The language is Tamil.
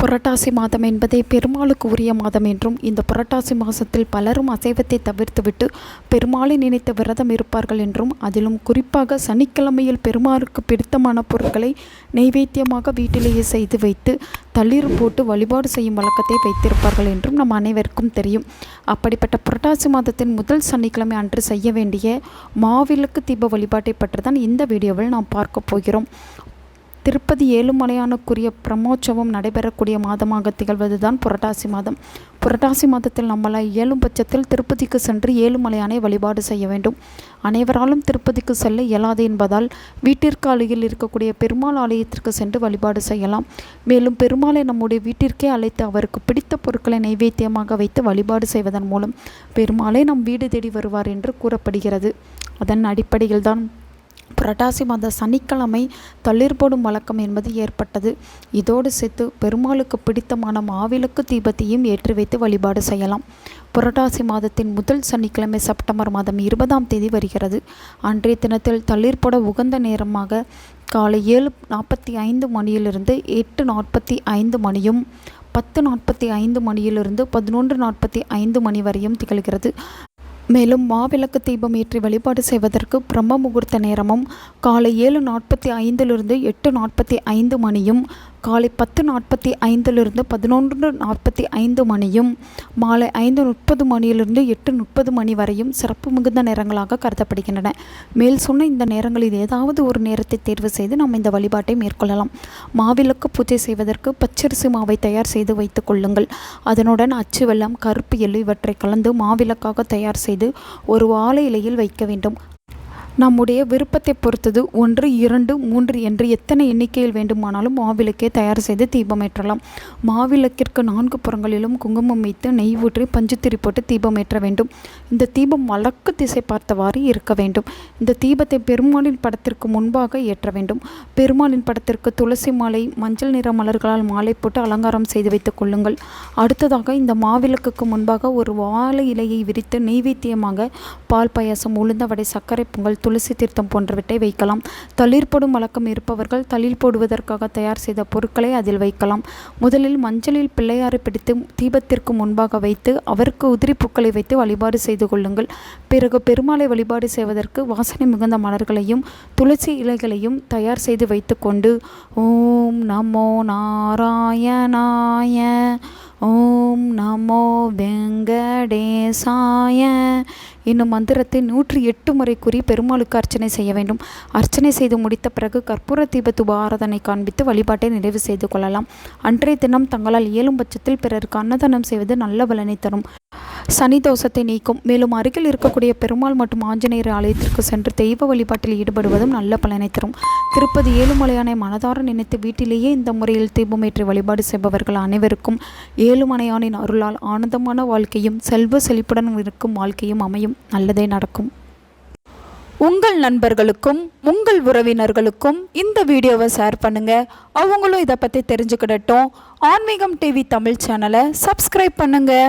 புரட்டாசி மாதம் என்பதே பெருமாளுக்கு உரிய மாதம் என்றும் இந்த புரட்டாசி மாதத்தில் பலரும் அசைவத்தை தவிர்த்துவிட்டு பெருமாளை நினைத்த விரதம் இருப்பார்கள் என்றும் அதிலும் குறிப்பாக சனிக்கிழமையில் பெருமாளுக்கு பிடித்தமான பொருட்களை நைவேத்தியமாக வீட்டிலேயே செய்து வைத்து தளிர் போட்டு வழிபாடு செய்யும் வழக்கத்தை வைத்திருப்பார்கள் என்றும் நம் அனைவருக்கும் தெரியும். அப்படிப்பட்ட புரட்டாசி மாதத்தின் முதல் சனிக்கிழமை அன்று செய்ய வேண்டிய மாவிளக்கு தீப வழிபாட்டை பற்றி தான் இந்த வீடியோவில் நாம் பார்க்க போகிறோம். திருப்பதி ஏழுமலையானுக்குரிய பிரம்மோற்சவம் நடைபெறக்கூடிய மாதமாக திகழ்வது தான் புரட்டாசி மாதம். புரட்டாசி மாதத்தில் நம்மளால் இயலும் பட்சத்தில் திருப்பதிக்கு சென்று ஏழுமலையானை வழிபாடு செய்ய வேண்டும். அனைவராலும் திருப்பதிக்கு செல்ல இயலாது என்பதால் வீட்டிற்கு அருகில் இருக்கக்கூடிய பெருமாள் ஆலயத்திற்கு சென்று வழிபாடு செய்யலாம். மேலும் பெருமாளை நம்முடைய வீட்டிற்கே அழைத்து அவருக்கு பிடித்த பொருட்களை நைவேத்தியமாக வைத்து வழிபாடு செய்வதன் மூலம் பெருமாளே நம் வீடு தேடி வருவார் என்று கூறப்படுகிறது. அதன் அடிப்படையில்தான் புரட்டாசி மாத சனிக்கிழமை தளிர் போடும் வழக்கம் என்பது ஏற்பட்டது. இதோடு சேர்த்து பெருமாளுக்கு பிடித்தமான மாவிளக்கு தீபத்தையும் ஏற்றி வைத்து வழிபாடு செய்யலாம். புரட்டாசி மாதத்தின் முதல் சனிக்கிழமை செப்டம்பர் மாதம் இருபதாம் தேதி வருகிறது. அன்றைய தினத்தில் தளிர் போட உகந்த நேரமாக காலை ஏழு நாற்பத்தி ஐந்து மணியிலிருந்து எட்டு நாற்பத்தி ஐந்து மணியும் பத்து நாற்பத்தி ஐந்து மணியிலிருந்து பதினொன்று நாற்பத்தி ஐந்து மணி வரையும் திகழ்கிறது. மேலும் மாவிளக்கு தீபம் ஏற்றி வழிபாடு செய்வதற்கு பிரம்ம முகூர்த்த நேரமும் காலை ஏழு நாற்பத்தி ஐந்திலிருந்து எட்டு நாற்பத்தி ஐந்து மணியும் காலை பத்து நாற்பத்தி ஐந்திலிருந்து பதினொன்று நாற்பத்தி ஐந்து மணியும் மாலை ஐந்து முப்பது மணியிலிருந்து எட்டு முப்பது மணி வரையும் சிறப்பு மிகுந்த நேரங்களாக கருதப்படுகின்றன. மேல் சொன்ன இந்த நேரங்களில் ஏதாவது ஒரு நேரத்தை தேர்வு செய்து நாம் இந்த வழிபாட்டை மேற்கொள்ளலாம். மாவிளக்கு பூஜை செய்வதற்கு பச்சரிசி மாவை தயார் செய்து வைத்துக் கொள்ளுங்கள். அதனுடன் அச்சு வெள்ளம் கருப்பு எள்ளு இவற்றை கலந்து மாவிளக்காக தயார் செய்து ஒரு வாழை இலையில் வைக்க வேண்டும். நம்முடைய விருப்பத்தை பொறுத்தது ஒன்று இரண்டு மூன்று என்று எத்தனை எண்ணிக்கையில் வேண்டுமானாலும் மாவிளக்கை தயார் செய்து தீபம் ஏற்றலாம். மாவிளக்கிற்கு நான்கு புறங்களிலும் குங்குமம் வைத்து நெய் ஊற்றி பஞ்சுத்திரி போட்டு தீபம் ஏற்ற வேண்டும். இந்த தீபம் வழக்கு திசை பார்த்தவாறு இருக்க வேண்டும். இந்த தீபத்தை பெருமாளின் படத்திற்கு முன்பாக ஏற்ற வேண்டும். பெருமாளின் படத்திற்கு துளசி மாலை மஞ்சள் நிற மலர்களால் மாலை போட்டு அலங்காரம் செய்து வைத்துக் கொள்ளுங்கள். அடுத்ததாக இந்த மாவிளக்குக்கு முன்பாக ஒரு வாழை இலையை விரித்து நெய்வேத்தியமாக பால் பாயாசம் உளுந்த வடை சர்க்கரை பொங்கல் துளசி தீர்த்தம் போன்றவற்றை வைக்கலாம். தளிர் போடும் வழக்கம் இருப்பவர்கள் தளிர் போடுவதற்காக தயார் செய்த பொருட்களை அதில் வைக்கலாம். முதலில் மஞ்சளில் பிள்ளையாரை பிடித்து தீபத்திற்கு முன்பாக வைத்து அவருக்கு உதிரி பூக்களை வைத்து வழிபாடு செய்து கொள்ளுங்கள். பிறகு பெருமாளை வழிபாடு செய்வதற்கு வாசனை மிகுந்த மலர்களையும் துளசி இலைகளையும் தயார் செய்து வைத்துக்கொண்டு ஓம் நமோ நாராயணாய ஓம் நமோ வெங்கடேசாய என்னும் மந்திரத்தை நூற்றி எட்டு முறை கூறி பெருமாளுக்கு அர்ச்சனை செய்ய வேண்டும். அர்ச்சனை செய்து முடித்த பிறகு கற்பூர தீப துப ஆராதனை காண்பித்து வழிபாட்டை நிறைவு செய்து கொள்ளலாம். அன்றைய தினம் தங்களால் இயலும் பட்சத்தில் பிறருக்கு அன்னதானம் செய்வது நல்ல பலனை தரும். சனி தோஷத்தை நீக்கும். மேலும் அருகில் இருக்கக்கூடிய பெருமாள் மற்றும் ஆஞ்சநேயர் ஆலயத்திற்கு சென்று தெய்வ வழிபாட்டில் ஈடுபடுவதும் நல்ல பலனை தரும். திருப்பதி ஏழுமலையானை மனதார நினைத்து வீட்டிலேயே இந்த முறையில் தீபமேற்றி வழிபாடு செய்பவர்கள் அனைவருக்கும் ஏழுமலையானின் அருளால் ஆனந்தமான வாழ்க்கையும் செல்வ செழிப்புடன் இருக்கும் வாழ்க்கையும் அமையும். நல்லதே நடக்கும். உங்கள் நண்பர்களுக்கும் உங்கள் உறவினர்களுக்கும் இந்த வீடியோவை ஷேர் பண்ணுங்க. அவங்களும் இதை பற்றி தெரிஞ்சுக்கிடட்டும். ஆன்மீகம் டிவி தமிழ் சேனலை சப்ஸ்கிரைப் பண்ணுங்கள்